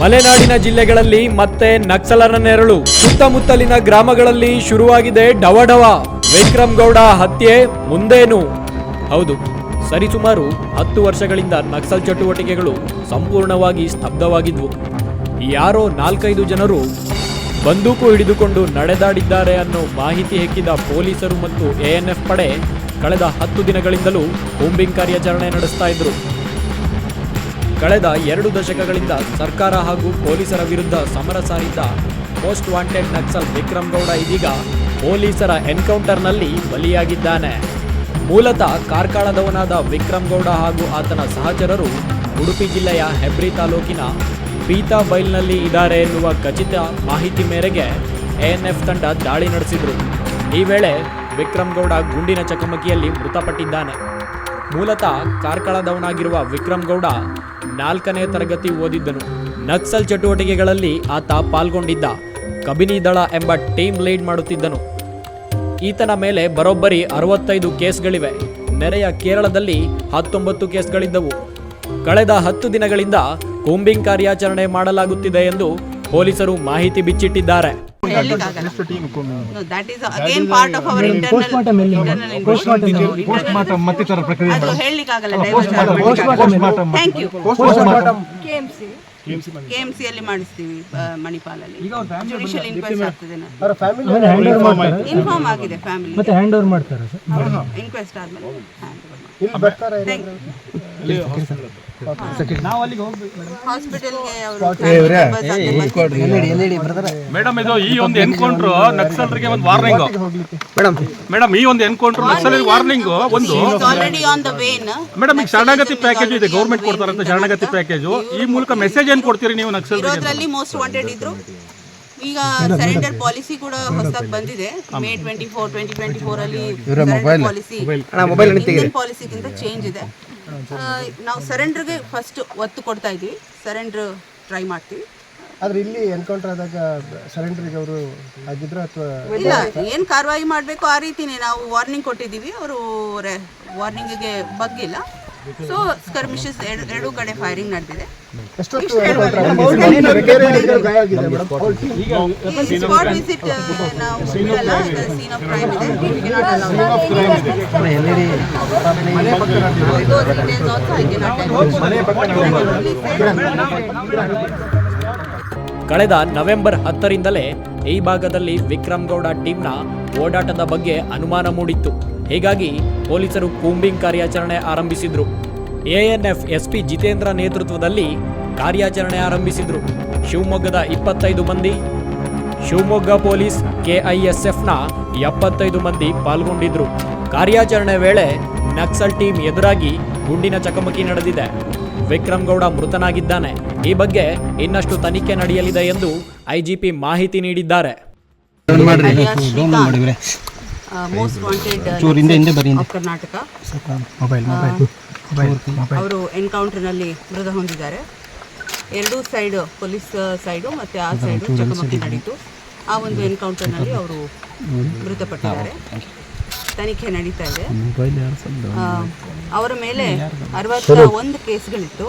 ಮಲೆನಾಡಿನ ಜಿಲ್ಲೆಗಳಲ್ಲಿ ಮತ್ತೆ ನಕ್ಸಲರ ನೆರಳು. ಸುತ್ತಮುತ್ತಲಿನ ಗ್ರಾಮಗಳಲ್ಲಿ ಶುರುವಾಗಿದೆ ಡವಡವ. ವಿಕ್ರಮ್ ಗೌಡ ಹತ್ಯೆ ಮುಂದೇನು? ಹೌದು, ಸರಿಸುಮಾರು ಹತ್ತು ವರ್ಷಗಳಿಂದ ನಕ್ಸಲ್ ಚಟುವಟಿಕೆಗಳು ಸಂಪೂರ್ಣವಾಗಿ ಸ್ತಬ್ಧವಾಗಿದ್ವು. ಯಾರೋ ನಾಲ್ಕೈದು ಜನರು ಬಂದೂಕು ಹಿಡಿದುಕೊಂಡು ನಡೆದಾಡಿದ್ದಾರೆ ಅನ್ನೋ ಮಾಹಿತಿ ಹೆಕ್ಕಿದ ಪೊಲೀಸರು ಮತ್ತು ಎಎನ್ಎಫ್ ಪಡೆ ಕಳೆದ ಹತ್ತು ದಿನಗಳಿಂದಲೂ ಕೂಂಬಿಂಗ್ ಕಾರ್ಯಾಚರಣೆ ನಡೆಸ್ತಾ ಇದ್ರು. ಕಳೆದ ಎರಡು ದಶಕಗಳಿಂದ ಸರ್ಕಾರ ಹಾಗೂ ಪೊಲೀಸರ ವಿರುದ್ಧ ಸಮರ ಸಾರಿದ್ದ ಮೋಸ್ಟ್ ವಾಂಟೆಡ್ ನಕ್ಸಲ್ ವಿಕ್ರಮ್ ಗೌಡ ಇದೀಗ ಪೊಲೀಸರ ಎನ್ಕೌಂಟರ್ನಲ್ಲಿ ಬಲಿಯಾಗಿದ್ದಾನೆ. ಮೂಲತಃ ಕಾರ್ಕಳದವನಾದ ವಿಕ್ರಮ್ ಗೌಡ ಹಾಗೂ ಆತನ ಸಹಚರರು ಉಡುಪಿ ಜಿಲ್ಲೆಯ ಹೆಬ್ರಿ ತಾಲೂಕಿನ ಬೈಲ್ನಲ್ಲಿ ಇದ್ದಾರೆ ಎನ್ನುವ ಖಚಿತ ಮಾಹಿತಿ ಮೇರೆಗೆ ಎಎನ್ಎಫ್ ತಂಡ ದಾಳಿ ನಡೆಸಿದ್ರು. ಈ ವೇಳೆ ವಿಕ್ರಮ್ ಗೌಡ ಗುಂಡಿನ ಚಕಮಕಿಯಲ್ಲಿ ಮೃತಪಟ್ಟಿದ್ದಾನೆ. ಮೂಲತಃ ಕಾರ್ಕಳದವನಾಗಿರುವ ವಿಕ್ರಮ್ ಗೌಡ ನಾಲ್ಕನೇ ತರಗತಿ ಓದಿದ್ದನು. ನಕ್ಸಲ್ ಚಟುವಟಿಕೆಗಳಲ್ಲಿ ಆತ ಪಾಲ್ಗೊಂಡಿದ್ದ. ಕಬಿನಿ ದಳ ಎಂಬ ಟೀಮ್ ಲೀಡ್ ಮಾಡುತ್ತಿದ್ದನು. ಈತನ ಮೇಲೆ ಬರೋಬ್ಬರಿ ಅರವತ್ತೈದು ಕೇಸ್ಗಳಿವೆ. ನೆರೆಯ ಕೇರಳದಲ್ಲಿ ಹತ್ತೊಂಬತ್ತು ಕೇಸ್ಗಳಿದ್ದವು. ಕಳೆದ ಹತ್ತು ದಿನಗಳಿಂದ ಕೂಂಬಿಂಗ್ ಕಾರ್ಯಾಚರಣೆ ಮಾಡಲಾಗುತ್ತಿದೆ ಎಂದು ಪೊಲೀಸರು ಮಾಹಿತಿ ಬಿಚ್ಚಿಟ್ಟಿದ್ದಾರೆ. That part of part internal ಮತ್ತಿತರ ಪ್ರಕ್ರಿಯೆ ಅದು ಹೇಳಲಿಕ್ಕಾಗಲ್ಲ, you. KMC ಅಲ್ಲಿ ಮಾಡಿಸ್ತೀವಿ ಮಣಿಪಾಲಲ್ಲಿ. ಜುಡಿಷಿಯಲ್ ಇನ್ಕ್ವೆಸ್ಟ್ ಆಗ್ತದೆ ಇನ್ಫಾರ್ಮ್ ಆಗಿದೆ ಫ್ಯಾಮಿಲಿ ಮತ್ತೆ ಹ್ಯಾಂಡ್ ಓವರ್ ಮಾಡ್ತಾರೆ ಸರ್? ಇನ್ಕ್ವೆಸ್ಟ್ ಆದ್ಮೇಲೆ. ಮೇಡಮ್ ಇದು ಈ ಒಂದು ಎನ್ಕೌಂಟರ್ ನಕ್ಸಲರಿಗೆ ಒಂದು ವಾರ್ನಿಂಗ್ ಮೇಡಮ್ ಈ ಒಂದು ಎನ್ಕೌಂಟರ್ ನಕ್ಸಲರಿಗೆ ವಾರ್ನಿಂಗ್ ಒಂದು. Already on the way madam ಈಗ ಶರಣಾಗತಿ ಪ್ಯಾಕೇಜ್ ಇದೆ ಗೌರ್ಮೆಂಟ್ ಕೊಡ್ತಾರಂತ ಶರಣಾಗತಿ ಪ್ಯಾಕೇಜ್ ಈ ಮೂಲಕ ಮೆಸೇಜ್ ಏನ್ ಕೊಡ್ತೀರಿ ನೀವು ನಕ್ಸಲ್ ಇರೋದ್ರಲ್ಲಿ ಮೋಸ್ಟ್ ವಾಂಟೆಡ್ ಇದ್ರು. ಈಗ ಸರೆಂಡರ್ ಪಾಲಿಸಿ ಕೂಡ ಹೊಸದಾಗಿ ಬಂದಿದೆ. May twenty four twenty twenty four ಅಲ್ಲಿ ಪಾಲಿಸಿ ಇಂಡಿಯನ್ ಪಾಲಿಸಿಗಿಂತ ಚೇಂಜ್ ಇದೆ. ನಾವು ಸರೆಂಡರ್ಗೆ ಫಸ್ಟ್ ಒತ್ತು ಕೊಡ್ತಾ ಇದೀವಿ. ಸರೆಂಡರ್ ಟ್ರೈ ಮಾಡ್ತೀವಿ. ಆದ್ರೆ ಇಲ್ಲಿ ಎನ್ಕೌಂಟರ್ ಆದಾಗ ಸರೆಂಡರ್ಗೆ ಅವರು ಆಗಿದ್ರ ಅಥವಾ ಇಲ್ಲ ಏನ್ ಕಾರ್ಯವಾಹಿ ಮಾಡಬೇಕು ಆ ರೀತಿನೇ ನಾವು ವಾರ್ನಿಂಗ್ ಕೊಟ್ಟಿದ್ದೀವಿ. ಅವರು ವಾರ್ನಿಂಗಿಗೆ ಬಗ್ಗಿಲ್ಲ. ಸೊ ಸ್ಕರ್ಮಿಷಸ್ ಎರಡೂ ಕಡೆ ಫೈರಿಂಗ್ ನಡೆದಿದೆ. ಸ್ಪಾಟ್ ವಿಸಿಟ್ ನಾವು ಬಿಡಲ್ಲ. ಸೀನ್ ಆಫ್ ಕ್ರೈಮ್ ಇದೆ. ಕಳೆದ ನವೆಂಬರ್ ಹತ್ತರಿಂದಲೇ ಈ ಭಾಗದಲ್ಲಿ ವಿಕ್ರಮ್ ಗೌಡ ಟೀಮ್ನ ಓಡಾಟದ ಬಗ್ಗೆ ಅನುಮಾನ ಮೂಡಿತ್ತು. ಹೀಗಾಗಿ ಪೊಲೀಸರು ಕೂಂಬಿಂಗ್ ಕಾರ್ಯಾಚರಣೆ ಆರಂಭಿಸಿದ್ರು. ಎಎನ್ಎಫ್ ಎಸ್ಪಿ ಜಿತೇಂದ್ರ ನೇತೃತ್ವದಲ್ಲಿ ಕಾರ್ಯಾಚರಣೆ ಆರಂಭಿಸಿದ್ರು. ಶಿವಮೊಗ್ಗದ ಇಪ್ಪತ್ತೈದು ಮಂದಿ, ಶಿವಮೊಗ್ಗ ಪೊಲೀಸ್ ಕೆಐಎಸ್ಎಫ್ನ ಎಪ್ಪತ್ತೈದು ಮಂದಿ ಪಾಲ್ಗೊಂಡಿದ್ರು. ಕಾರ್ಯಾಚರಣೆ ವೇಳೆ ನಕ್ಸಲ್ ಟೀಮ್ ಎದುರಾಗಿ ಗುಂಡಿನ ಚಕಮಕಿ ನಡೆದಿದೆ. ವಿಕ್ರಮ್ ಗೌಡ ಮೃತನಾಗಿದ್ದಾನೆ. ಈ ಬಗ್ಗೆ ಇನ್ನಷ್ಟು ತನಿಖೆ ನಡೆಯಲಿದೆ ಎಂದು ಐಜಿಪಿ ಮಾಹಿತಿ ನೀಡಿದ್ದಾರೆ. Alias ವಾಂಟೆಡ್ of ಕರ್ನಾಟಕ ಅವರು ಎನ್ಕೌಂಟರ್ನಲ್ಲಿ ಮೃತ ಹೊಂದಿದ್ದಾರೆ. ಎರಡೂ ಸೈಡ್ ಪೊಲೀಸ್ ಸೈಡು ಮತ್ತೆ ಆ ಸೈಡು ಚಕಮಕಿ ನಡೀತು. ಆ ಒಂದು ಎನ್ಕೌಂಟರ್ನಲ್ಲಿ ಅವರು ಮೃತಪಟ್ಟಿದ್ದಾರೆ. ತನಿಖೆ ನಡೀತಾ ಇದೆ. ಆ, ಅವರ ಮೇಲೆ ಅರವತ್ತ ಒಂದು ಕೇಸ್ಗಳಿತ್ತು.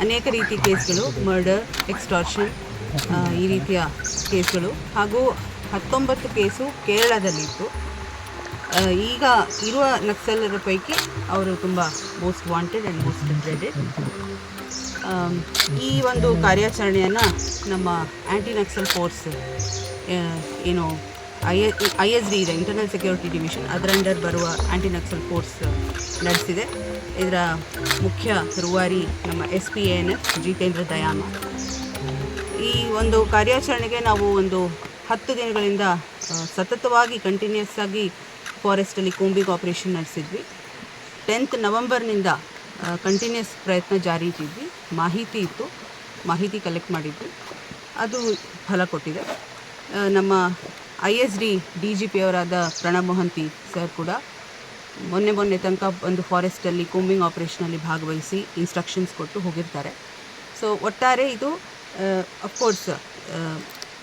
ಅನೇಕ ರೀತಿ ಕೇಸ್ಗಳು ಮರ್ಡರ್ ಎಕ್ಸ್ಟಾರ್ಷನ್ ಈ ರೀತಿಯ ಕೇಸ್ಗಳು. ಹಾಗೂ ಹತ್ತೊಂಬತ್ತು ಕೇಸು ಕೇರಳದಲ್ಲಿತ್ತು. ಈಗ ಇರುವ ನಕ್ಸಲರ ಪೈಕಿ ಅವರು ತುಂಬ most wanted and most dreaded ಈ ಒಂದು ಕಾರ್ಯಾಚರಣೆಯನ್ನು ನಮ್ಮ ಆ್ಯಂಟಿ ನಕ್ಸಲ್ ಫೋರ್ಸ್ ಏನು ಐ ಐ ಎಸ್ ಡಿ ಇದೆ ಇಂಟರ್ನಲ್ ಸೆಕ್ಯೂರಿಟಿ ಡಿವಿಷನ್ ಅದರ ಅಂಡರ್ ಬರುವ ಆ್ಯಂಟಿ ನಕ್ಸಲ್ ಫೋರ್ಸ್ ನಡೆಸಿದೆ. ಇದರ ಮುಖ್ಯ ರೂವಾರಿ ನಮ್ಮ S P N F Jitendra Dayama ಈ ಒಂದು ಕಾರ್ಯಾಚರಣೆಗೆ ನಾವು ಒಂದು ಹತ್ತು ದಿನಗಳಿಂದ ಸತತವಾಗಿ ಕಂಟಿನ್ಯೂಸ್ ಆಗಿ ಫಾರೆಸ್ಟಲ್ಲಿ ಕೂಂಬಿಂಗ್ ಆಪರೇಷನ್ ನಡೆಸಿದ್ವಿ. ಟೆಂತ್ ನವಂಬರ್ನಿಂದ ಕಂಟಿನ್ಯೂಸ್ ಪ್ರಯತ್ನ ಜಾರಿ ಇಟ್ಟಿದ್ವಿ ಮಾಹಿತಿ ಇತ್ತು. ಮಾಹಿತಿ ಕಲೆಕ್ಟ್ ಮಾಡಿದ್ವಿ. ಅದು ಫಲ ಕೊಟ್ಟಿದೆ. ನಮ್ಮ I S D D G P ಅವರಾದ Pranab Mohanty sir ಕೂಡ ಮೊನ್ನೆ ಮೊನ್ನೆ ತನಕ ಒಂದು ಫಾರೆಸ್ಟಲ್ಲಿ ಕೂಂಬಿಂಗ್ ಆಪರೇಷನಲ್ಲಿ ಭಾಗವಹಿಸಿ ಇನ್ಸ್ಟ್ರಕ್ಷನ್ಸ್ ಕೊಟ್ಟು ಹೋಗಿರ್ತಾರೆ. ಸೊ ಒಟ್ಟಾರೆ ಇದು ಅಫ್ಕೋರ್ಸ್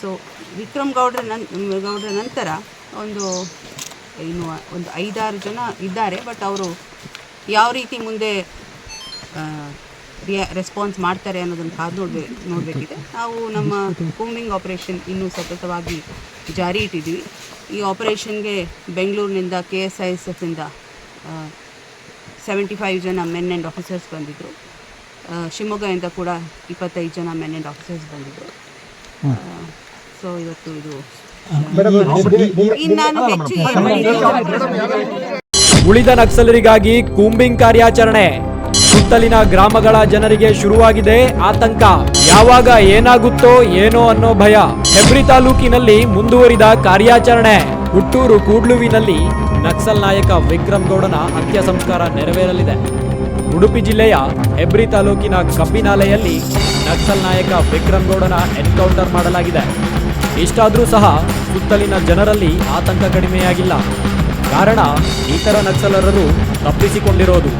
so Vikram ಗೌಡ್ರ ನನ್ ಗೌಡ್ರ ನಂತರ ಒಂದು ಇನ್ನು ಒಂದು ಐದಾರು ಜನ ಇದ್ದಾರೆ ಬಟ್ ಅವರು ಯಾವ ರೀತಿ ಮುಂದೆ ರಿಯಾ ರೆಸ್ಪಾನ್ಸ್ ಮಾಡ್ತಾರೆ ಅನ್ನೋದನ್ನು ಕಾದು ನೋಡ್ಬೇ, ನೋಡಬೇಕಿದೆ. ನಾವು ನಮ್ಮ ಕೂಂಬಿಂಗ್ ಆಪರೇಷನ್ ಇನ್ನೂ ಸತತವಾಗಿ ಜಾರಿ ಇಟ್ಟಿದ್ದೀವಿ. ಈ ಆಪರೇಷನ್ಗೆ ಬೆಂಗಳೂರಿನಿಂದ ಕೆ ಎಸ್ ಐ ಎಸ್ ಎಫಿಂದ ಸೆವೆಂಟಿ ಫೈವ್ ಜನ ಮೆನ್ ಆ್ಯಂಡ್ ಆಫೀಸರ್ಸ್ ಬಂದಿದ್ದರು ಶಿವಮೊಗ್ಗದಿಂದ ಕೂಡ ಇಪ್ಪತ್ತೈದು ಜನ ಮೆನ್ ಆ್ಯಂಡ್ ಆಫೀಸರ್ಸ್ ಬಂದಿದ್ದರು ಸೊ ಇವತ್ತು ಇದು ಉಳಿದ ನಕ್ಸಲರಿಗಾಗಿ ಕೂಂಬಿಂಗ್ ಕಾರ್ಯಾಚರಣೆ. ಸುತ್ತಲಿನ ಗ್ರಾಮಗಳ ಜನರಿಗೆ ಶುರುವಾಗಿದೆ ಆತಂಕ. ಯಾವಾಗ ಏನಾಗುತ್ತೋ ಏನೋ ಅನ್ನೋ ಭಯ. ಹೆಬ್ರಿ ತಾಲೂಕಿನಲ್ಲಿ ಮುಂದುವರಿದ ಕಾರ್ಯಾಚರಣೆ. ಹುಟ್ಟೂರು ಕೂಡ್ಲುವಿನಲ್ಲಿ ನಕ್ಸಲ್ ನಾಯಕ ವಿಕ್ರಮ್ ಗೌಡನ ಅಂತ್ಯ ಸಂಸ್ಕಾರ ನೆರವೇರಲಿದೆ. ಉಡುಪಿ ಜಿಲ್ಲೆಯ ಹೆಬ್ರಿ ತಾಲೂಕಿನ ಕಬ್ಬಿನಾಲೆಯಲ್ಲಿ ನಕ್ಸಲ್ ನಾಯಕ ವಿಕ್ರಮ್ ಗೌಡನ ಎನ್ಕೌಂಟರ್ ಮಾಡಲಾಗಿದೆ. ಇಷ್ಟಾದರೂ ಸಹ ಸುತ್ತಲಿನ ಜನರಲ್ಲಿ ಆತಂಕ ಕಡಿಮೆಯಾಗಿಲ್ಲ. ಕಾರಣ ಇತರ ನಕ್ಸಲರರು ತಪ್ಪಿಸಿಕೊಂಡಿರೋದು.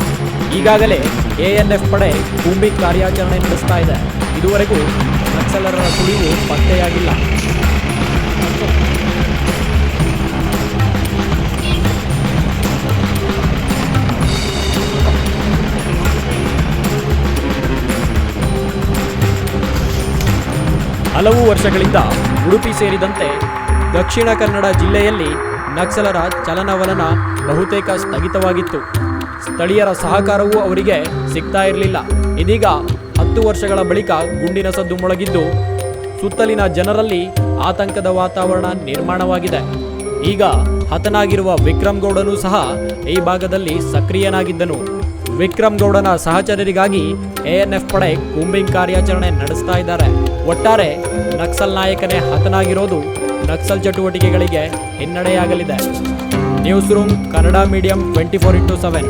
ಈಗಾಗಲೇ ಎಎನ್ಎಫ್ ಪಡೆ ಕೂಂಬಿಂಗ್ ಕಾರ್ಯಾಚರಣೆ ನಡೆಸ್ತಾ ಇದೆ. ಇದುವರೆಗೂ ನಕ್ಸಲರ ಸುಳಿವು ಪತ್ತೆಯಾಗಿಲ್ಲ. ಹಲವು ವರ್ಷಗಳಿಂದ ಉಡುಪಿ ಸೇರಿದಂತೆ ದಕ್ಷಿಣ ಕನ್ನಡ ಜಿಲ್ಲೆಯಲ್ಲಿ ನಕ್ಸಲರ ಚಲನವಲನ ಬಹುತೇಕ ಸ್ಥಗಿತವಾಗಿತ್ತು. ಸ್ಥಳೀಯರ ಸಹಕಾರವೂ ಅವರಿಗೆ ಸಿಗ್ತಾ ಇರಲಿಲ್ಲ. ಇದೀಗ ಹತ್ತು ವರ್ಷಗಳ ಬಳಿಕ ಗುಂಡಿನ ಸದ್ದು ಮೊಳಗಿದ್ದು, ಸುತ್ತಲಿನ ಜನರಲ್ಲಿ ಆತಂಕದ ವಾತಾವರಣ ನಿರ್ಮಾಣವಾಗಿದೆ. ಈಗ ಹತನಾಗಿರುವ ವಿಕ್ರಮ್ ಗೌಡನು ಸಹ ಈ ಭಾಗದಲ್ಲಿ ಸಕ್ರಿಯನಾಗಿದ್ದನು. ವಿಕ್ರಮ್ ಗೌಡನ ಸಹಚರರಿಗಾಗಿ ಎಎನ್ಎಫ್ ಪಡೆ ಕೂಂಬಿಂಗ್ ಕಾರ್ಯಾಚರಣೆ ನಡೆಸ್ತಾ ಇದ್ದಾರೆ. ಒಟ್ಟಾರೆ ನಕ್ಸಲ್ ನಾಯಕನೇ ಹತನಾಗಿರೋದು ನಕ್ಸಲ್ ಚಟುವಟಿಕೆಗಳಿಗೆ ಹಿನ್ನಡೆಯಾಗಲಿದೆ. News room Kannada medium twenty four into seven